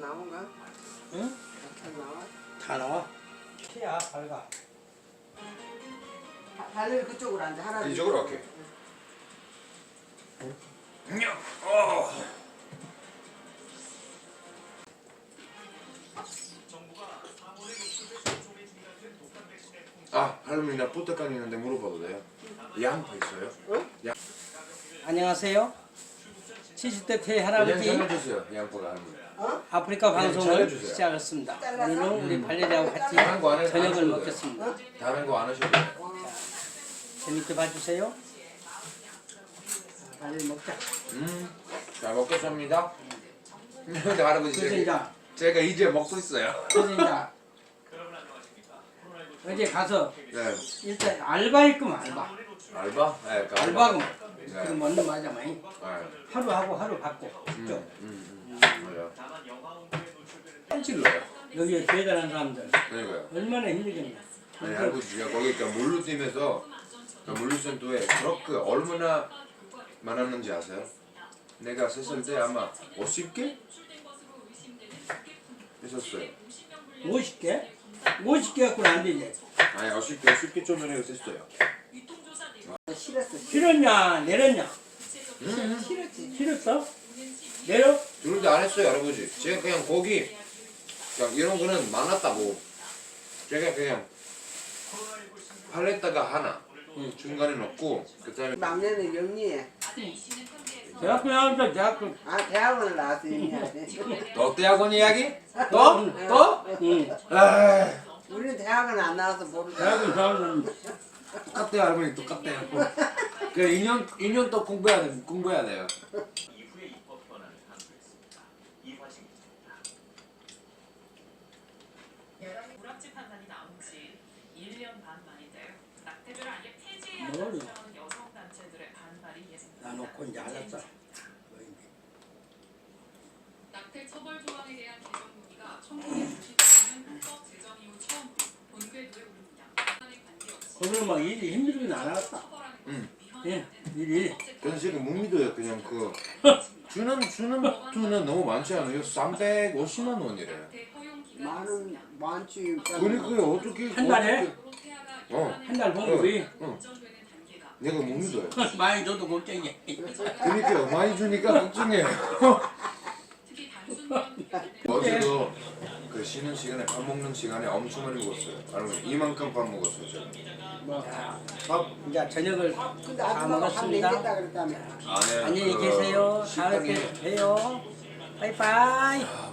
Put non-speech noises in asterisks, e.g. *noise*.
나온가? 응? 다 나와? 다 나와. 태야 밝아. 발을 그쪽으로 앉아 하나 이쪽으로 갈게. 어. 아, 할머니 나 부탁한 있는데 물어봐도 돼요? 양파 있어요? 안녕하세요. 70대 태 할아버지 할머니. 어? 아프리카 방송을. 시작했습니다. 잘라서? 오늘은 우리 발레리하고 같이 다른 거 안 해도 저녁을 안 먹겠습니다. 다른 거 안 하셔도 돼요. 재밌게 봐주세요. 빨리 먹자. 음, 잘 먹겠습니다. *laughs* 근데 할아버지 그래서 이제 제가, 제가 이제 먹고 있어요. 그래서 이제 어제 가서 네, 일단 알바일끔 알바. 알바? 네, 그 알바금. 네. 그럼 맞는 맞아 많이. 네. 하루 하고 하루 받고. 음, 좀 음, 음, 맞아요. 찔러요. 여기에 대단한 사람들 그러니까요. 얼마나 힘들겠냐. 아니 할아버지가 거기 그 물류 팀에서 그 물류센터에 그렇게 얼마나 많았는지 아세요? 내가 셌을 때 아마 50개 있었어요. 50개? 50개 갖고는 안 되지. 아니 50개 50개 좀 전에 있었어요. 싫었어 싫었냐 내렸냐? 음, 싫었지 싫었어? 내려? 그런데 안 했어요 할아버지. 제가 그냥 거기 그냥 이런 거는 많았다고. 제가 그냥 팔레타가 하나 중간에 넣고 그다음에 막내는 영리해 대학교 나오니까 대학교 아 대학원을 나와서 영리하대 너 대학원 이야기? 또? 또? 응. 아, 우리는 대학원 안 나와서 모르잖아 대학교 나오면 똑같대요 할머니 똑같대요. 그 2년 2년 또 공부해야 돼 공부해야 돼요. 무락지 판단이 나온 지 1년 반 만인데요. 낙태죄를 아예 폐지해야 뭐를? 한다는 여성 단체들의 반발이 나. 놓고 이제 알았어. 낙태 처벌 조항에 대한 개정 논의가 1990년 헌법 제정 이후 처음으로 본궤도에 오릅니다. 오늘 막 일이 힘들긴 안 음. 것은 예, 일이. 지금 못 믿어요 그냥 그 주는 주는 돈은 너무 많지 않아요? 350만 원이래요. 낙태 허용 기간이 많은. 많지 그러니까요 어떻게 한 달에? 어. 일반에 한달 봉급이 응. 내가 못 믿어요. *laughs* 많이 줘도 걱정이야. 그러니까요 많이 주니까 걱정해요. 단순 어제도 그 쉬는 시간에 밥 먹는 시간에 엄청 많이 먹었어요. 여러분 이만큼 밥 먹었어요 제가. 뭐, 밥 이제 저녁을 근데 다 아줌마가 밥 먹었습니다. 내겠다 그랬다며 안에 안녕히 그 계세요. 다음에 식당에 봬요. 바이바이.